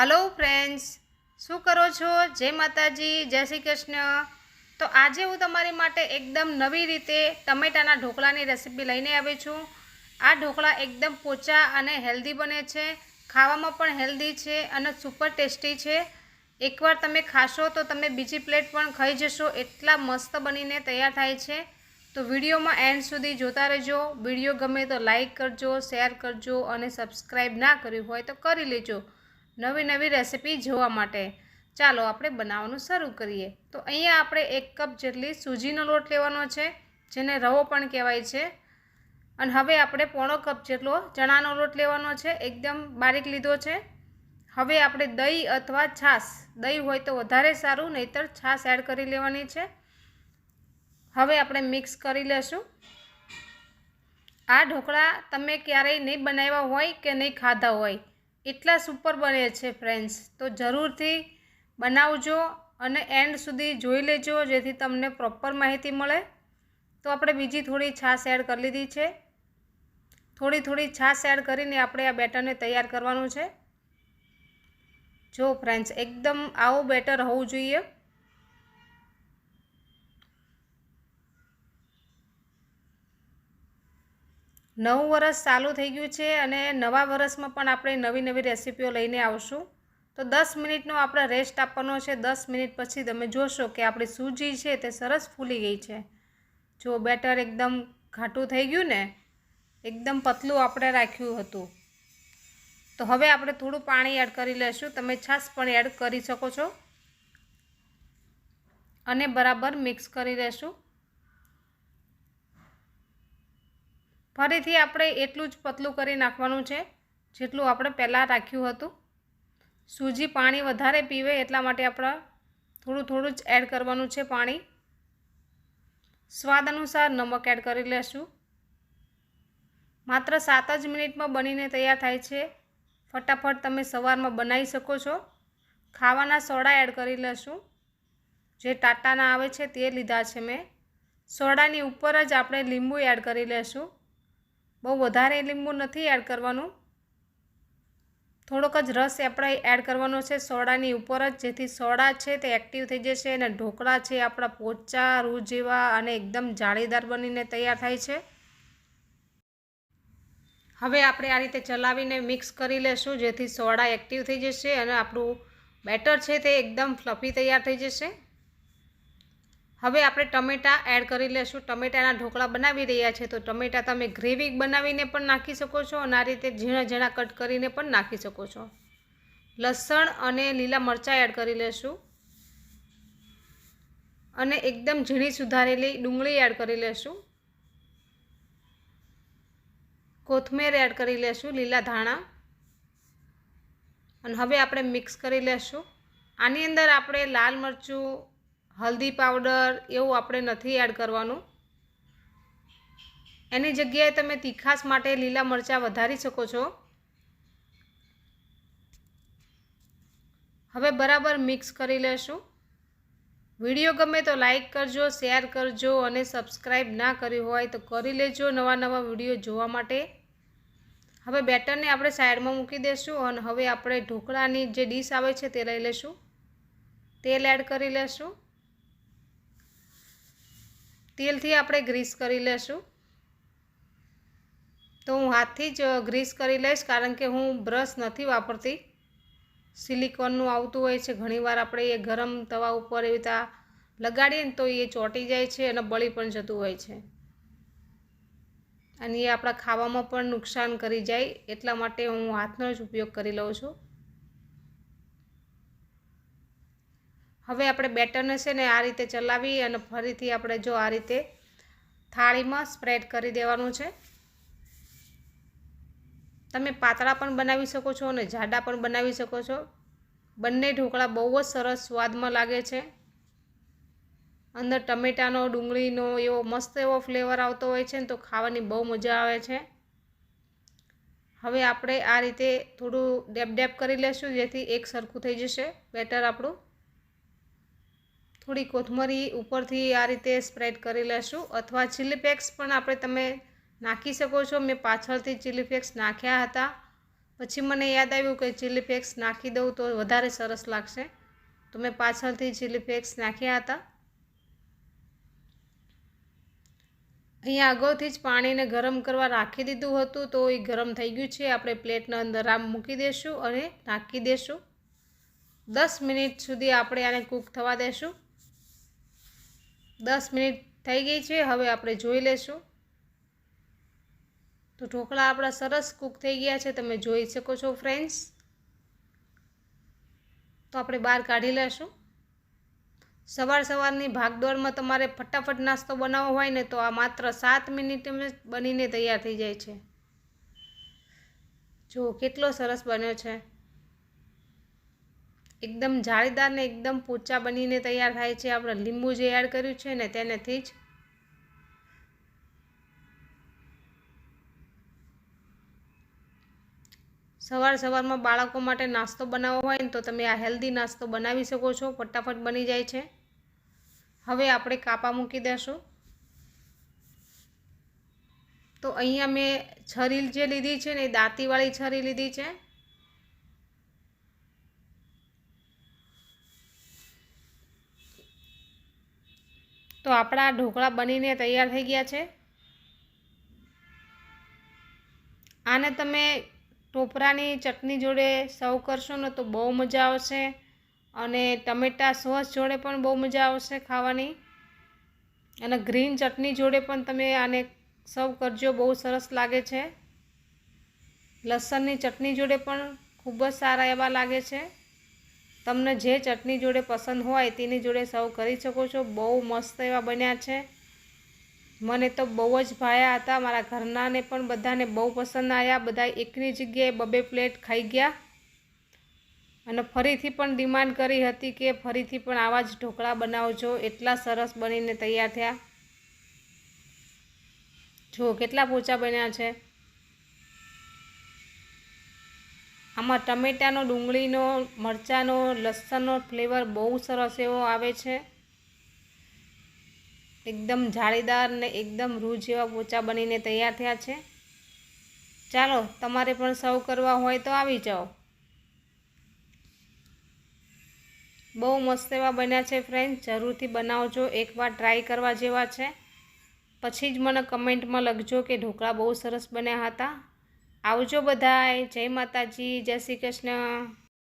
Hello friends શું કરો છો? જય માતાજી, જય શ્રી કૃષ્ણ. તો આજે હું તમારી માટે એકદમ નવી રીતે ટમેટાના ઢોકળાની રેસીપી લઈને આવી છું. આ ઢોકળા એકદમ પોચા અને હેલ્ધી બને છે. ખાવામાં પણ હેલ્ધી છે અને સુપર ટેસ્ટી છે. એકવાર તમે ખાશો તો તમે બીજી પ્લેટ પણ ખાઈ જશો. એટલા મસ્ત બનીને તૈયાર થાય છે. તો વિડીયોમાં એન્ડ સુધી જોતા રહેજો. વીડિયો ગમે તો લાઈક કરજો, શેર કરજો અને સબસ્ક્રાઈબ ના કર્યું હોય તો કરી લેજો. નવી નવી રેસીપી જોવા માટે. ચાલો આપણે બનાવવાનું શરૂ કરીએ. તો અહીંયા આપણે એક કપ જેટલી સૂજીનો લોટ લેવાનો છે, જેને રવો પણ કહેવાય છે. અને હવે આપણે પોણો કપ જેટલો ચણાનો લોટ લેવાનો છે, એકદમ બારીક લીધો છે. હવે આપણે દહીં અથવા છાશ, દહીં હોય તો વધારે સારું, નહીતર છાશ એડ કરી લેવાની છે. હવે આપણે મિક્સ કરી લેશું. આ ઢોકળા તમે ક્યારેય નહીં બનાવ્યા હોય કે નહીં ખાધા હોય એટલા સુપર બને છે ફ્રેન્ડ્સ તો જરૂરથી બનાવજો અને એન્ડ સુધી જોઈ લેજો, જેથી તમને પ્રોપર માહિતી મળે. તો આપણે બીજી થોડી છાશ એડ કરી લીધી છે. થોડી થોડી છાશ એડ કરીને આપણે આ બેટરને તૈયાર કરવાનું છે. જો ફ્રેન્ડ્સ એકદમ આવું બેટર હોવું જોઈએ. નવું વરસ ચાલુ થઈ ગયું છે અને નવા વરસમાં પણ આપણે નવી નવી રેસીપીઓ લઈને આવશું. તો દસ મિનિટનો આપણે રેસ્ટ આપવાનો છે. દસ મિનિટ પછી તમે જોશો કે આપણી સૂજી છે તે સરસ ફૂલી ગઈ છે. જો બેટર એકદમ ઘાટું થઈ ગયું ને, એકદમ પતલું આપણે રાખ્યું હતું. તો હવે આપણે થોડું પાણી એડ કરી લઈશું તમે છાશ પણ એડ કરી શકો છો. અને બરાબર મિક્સ કરી લેશું. ફરીથી આપણે એટલું જ પતલું કરી નાખવાનું છે, જેટલું આપણે પહેલાં રાખ્યું હતું. સૂજી પાણી વધારે પીવે એટલા માટે આપણે થોડું થોડું જ એડ કરવાનું છે પાણી. સ્વાદ અનુસાર નમક એડ કરી લેશું. માત્ર સાત જ મિનિટમાં બનીને તૈયાર થાય છે. ફટાફટ તમે સવારમાં બનાવી શકો છો. ખાવાના સોડા એડ કરી લેશું. જે ટાટાના આવે છે તે લીધા છે મેં. સોડાની ઉપર જ આપણે લીંબુ એડ કરી લેશું. બહુ વધારે લીંબુ નથી એડ કરવાનું. થોડોક જ રસ આપણે એડ કરવાનો છે. સોડાની ઉપર જ, જેથી સોડા છે તે એક્ટિવ થઈ જશે અને ઢોકળા છે આપણા પોચા રૂ જેવા અને એકદમ જાળીદાર બનીને તૈયાર થાય છે. હવે આપણે આ રીતે ચલાવીને મિક્સ કરી લેશું, જેથી સોડા એક્ટિવ થઈ જશે અને આપણું બેટર છે તે એકદમ ફ્લફી તૈયાર થઈ જશે. હવે આપણે ટમેટાં એડ કરી લેશું. ટમેટાના ઢોકળા બનાવી રહ્યા છે, તો ટમેટાં તમે ગ્રેવી બનાવીને પણ નાખી શકો છો અને આ રીતે ઝીણા ઝીણા કટ કરીને પણ નાખી શકો છો. લસણ અને લીલા મરચાં એડ કરી લેશું. અને એકદમ ઝીણી સુધારેલી ડુંગળી એડ કરી લેશું. કોથમીર એડ કરી લેશું, લીલા ધાણા. અને હવે આપણે મિક્સ કરી લેશું. આની અંદર આપણે લાલ મરચું હલ્દી પાવડર એવું આપણે નથી એડ કરવાનું. એની જગ્યાએ તમે તીખાશ માટે લીલા મરચાં વધારી શકો છો. હવે બરાબર મિક્સ કરી લેશું. વીડિયો ગમે તો લાઈક કરજો, શેર કરજો અને સબસ્ક્રાઈબ ના કર્યું હોય તો કરી લેજો નવા નવા વીડિયો જોવા માટે. હવે બેટરને આપણે સાઈડમાં મૂકી દઈશું અને હવે આપણે ઢોકળાની જે ડીશ આવે છે તે લઈ લઈશું તેલ એડ કરી લેશું. તેલથી આપણે ગ્રીસ કરી લેશું. તો હું હાથથી જ ગ્રીસ કરી લઈશ કારણ કે હું બ્રશ નથી વાપરતી. સિલિકોનનું આવતું હોય છે, ઘણીવાર આપણે એ ગરમ તવા ઉપર એવી રીતે લગાડીએ ને તો એ ચોંટી જાય છે અને બળી પણ જતું હોય છે. અને એ આપણા ખાવામાં પણ નુકસાન કરી જાય એટલા માટે હું હાથનો જ ઉપયોગ કરી લઉં છું. હવે આપણે બેટરને છે ને આ રીતે ચલાવી અને ફરીથી આપણે જો આ રીતે થાળીમાં સ્પ્રેડ કરી દેવાનું છે. તમે પાતળા પણ બનાવી શકો છો અને જાડા પણ બનાવી શકો છો. બંને ઢોકળા બહુ જ સરસ સ્વાદમાં લાગે છે. અંદર ટમેટાનો, ડુંગળીનો એવો મસ્ત એવો ફ્લેવર આવતો હોય છે ને તો ખાવાની બહુ મજા આવે છે. હવે આપણે આ રીતે થોડું ડેપ ડેપ કરી લેશું જેથી એક સરખું થઈ જશે બેટર આપણું. થોડી કોથમરી ઉપરથી આ રીતે સ્પ્રેડ કરી લેશું. અથવા ચીલી ફ્લેક્સ પણ આપણે તમે નાખી શકો છો. મેં પાછળથી ચીલી ફ્લેક્સ નાખ્યા હતા. પછી મને યાદ આવ્યું કે ચીલી ફ્લેક્સ નાખી દઉં તો વધારે સરસ લાગશે. તો મેં પાછળથી ચીલી ફ્લેક્સ નાખ્યા હતા. અહીંયા અગાઉથી જ પાણીને ગરમ કરવા રાખી દીધું હતું. તો એ ગરમ થઈ ગયું છે. આપણે પ્લેટના અંદર આમ મૂકી દઈશું અને નાખી દઈશું દસ મિનિટ સુધી આપણે આને કૂક થવા દેશું. દસ મિનિટ થઈ ગઈ છે, હવે આપણે જોઈ લેશું. તો ઢોકળા આપણા સરસ કૂક થઈ ગયા છે, તમે જોઈ શકો છો ફ્રેન્ડ્સ. તો આપણે બહાર કાઢી લેશું. સવાર સવારની ભાગદોડમાં તમારે ફટાફટ નાસ્તો બનાવવો હોય ને, તો આ માત્ર સાત મિનિટમાં બનીને તૈયાર થઈ જાય છે. જો કેટલો સરસ બન્યો છે. એકદમ જાળીદાર ને એકદમ પોચા બનીને તૈયાર થાય છે. આપણે લીંબુ જે એડ કર્યું છે ને તેનાથી જ સવાર સવારમાં બાળકો માટે નાસ્તો બનાવવો હોય ને તો તમે આ હેલ્ધી નાસ્તો બનાવી શકો છો. ફટાફટ બની જાય છે. હવે આપણે કાપા મૂકી દેશું. તો અહીંયા મેં છરી જે લીધી છે ને એ દાંતીવાળી છરી લીધી છે. તો આપણા ઢોકળા બનીને તૈયાર થઈ ગયા છે. આને તમે ટોપરાની ચટણી જોડે સર્વ કરશો ને તો બહુ મજા આવશે અને ટમેટા સોસ જોડે પણ બહુ મજા આવશે ખાવાની. અને ગ્રીન ચટણી જોડે પણ તમે આને સર્વ કરજો, બહુ સરસ લાગે છે. લસણની ચટણી જોડે પણ ખૂબ જ સારા એવા લાગે છે. તમને જે ચટણી જોડે પસંદ હોય તેની જોડે સર્વ કરી શકો છો. બહુ મસ્ત એવા બન્યા છે. મને તો બહુ જ ભાયા હતા. મારા ઘરનાને પણ બધાને બહુ પસંદ આવ્યા. બધા એકની જગ્યાએ બબે પ્લેટ ખાઈ ગયા. અને ફરીથી પણ ડિમાન્ડ કરી હતી કે ફરીથી પણ આવા જ ઢોકળા બનાવજો. એટલા સરસ બનીને તૈયાર થયા. જો, કેટલા પોચા બન્યા છે. આમાં ટમેટાનો, ડુંગળીનો, મરચાંનો, લસણનો ફ્લેવર બહુ સરસ એવો આવે છે. એકદમ જાળીદાર ને એકદમ રૂ જેવા પોચા બનીને તૈયાર થયા છે. ચાલો, તમારે પણ સર્વ કરવા હોય તો આવી જાઓ. બહુ મસ્ત એવા બન્યા છે ફ્રેન્ડ જરૂરથી બનાવજો, એકવાર ટ્રાય કરવા જેવા છે. પછી જ મને કમેન્ટમાં લખજો કે ઢોકળા બહુ સરસ બન્યા હતા. આવજો બધાય. જય માતાજી જય શ્રી કૃષ્ણ.